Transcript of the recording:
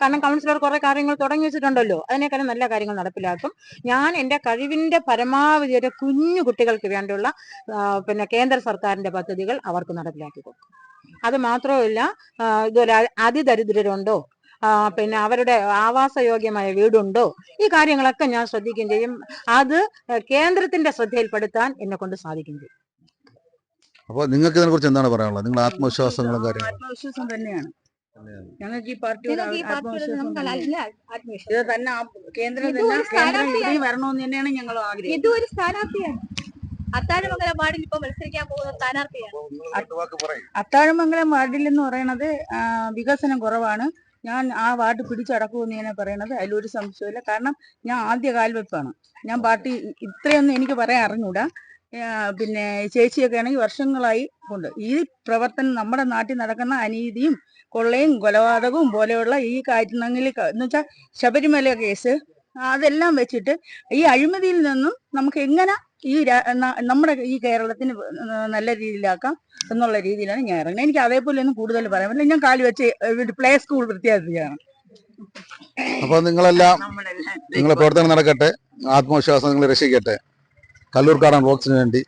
കാരണം കൗൺസിലർ കുറെ കാര്യങ്ങൾ തുടങ്ങി വെച്ചിട്ടുണ്ടല്ലോ. അതിനേക്കാളും നല്ല കാര്യങ്ങൾ നടപ്പിലാക്കും. ഞാൻ എന്റെ കഴിവിന്റെ പരമാവധി ഒരു കുഞ്ഞു കുട്ടികൾക്ക് വേണ്ടിയുള്ള പിന്നെ കേന്ദ്ര സർക്കാരിന്റെ പദ്ധതികൾ അവർക്ക് നടപ്പിലാക്കി കൊടുക്കും. അത് മാത്രമല്ല ഇതുപോലെ അതിദരിദ്രരുണ്ടോ പിന്നെ അവരുടെ ആവാസയോഗ്യമായ വീടുണ്ടോ ഈ കാര്യങ്ങളൊക്കെ ഞാൻ ശ്രദ്ധിക്കുകയും ചെയ്യും. അത് കേന്ദ്രത്തിന്റെ ശ്രദ്ധയിൽപ്പെടുത്താൻ എന്നെ കൊണ്ട് സാധിക്കും ചെയ്യും. അപ്പോൾ നിങ്ങൾക്ക് ഇതിനെ കുറിച്ച് എന്താണ് പറയാനുള്ളത്? നിങ്ങൾ ആത്മവിശ്വാസങ്ങളും കാര്യങ്ങളും? ആത്മവിശ്വാസം തന്നെയാണ്. ഞങ്ങൾക്ക് ഈ പാർട്ടി. ഇത് തന്നെ കേന്ദ്രം തന്നെ വരണമെന്ന് തന്നെയാണ് ഞങ്ങൾ ആഗ്രഹിക്കുന്നത്. ഇതും ഒരു സ്ഥാനാർത്ഥിയാണ്. അത്താഴമംഗലം വാർഡിൽ ഇപ്പൊ മത്സരിക്കാൻ പോകുന്ന സ്ഥാനാർത്ഥിയാണ്. അത്താഴമംഗലം വാർഡിൽ എന്ന് പറയുന്നത് വികസനം കുറവാണ്. ഞാൻ ആ വാർഡ് പിടിച്ചടക്കുമെന്ന് ഞാൻ പറയണത് അതിലൊരു സംശയമില്ല കാരണം ഞാൻ ആദ്യ കാൽവെപ്പാണ് ഞാൻ പാർട്ടി ഇത്രയൊന്നും എനിക്ക് പറയാൻ അറിഞ്ഞൂടാ. പിന്നെ ചേച്ചിയൊക്കെ ആണെങ്കിൽ വർഷങ്ങളായി ഉണ്ട് ഈ പ്രവർത്തനം നമ്മുടെ നാട്ടിൽ നടക്കുന്ന അനീതിയും കൊള്ളയും കൊലപാതകവും പോലെയുള്ള ഈ കാര്യങ്ങളിൽ എന്ന് വെച്ചാൽ ശബരിമല കേസ് അതെല്ലാം വെച്ചിട്ട് ഈ അഴിമതിയിൽ നിന്നും നമുക്ക് എങ്ങനെ ഈ നമ്മുടെ ഈ കേരളത്തിന് നല്ല രീതിയിലാക്കാം എന്നുള്ള രീതിയിലാണ് ഞാൻ ഇറങ്ങുന്നത്. എനിക്ക് അതേപോലെ ഒന്നും കൂടുതൽ പറയാൻ പറ്റില്ല. ഞാൻ കാലി വെച്ച് പ്ലേ സ്കൂൾ വൃത്തിയാക്കുകയാണ് അപ്പോൾ നിങ്ങളെല്ലാം നിങ്ങളെ പ്രവർത്തനം നടക്കട്ടെ. ആത്മവിശ്വാസം നിങ്ങൾ രക്ഷിക്കട്ടെ. కల్లూరుకారం రోడ్స్ నుండి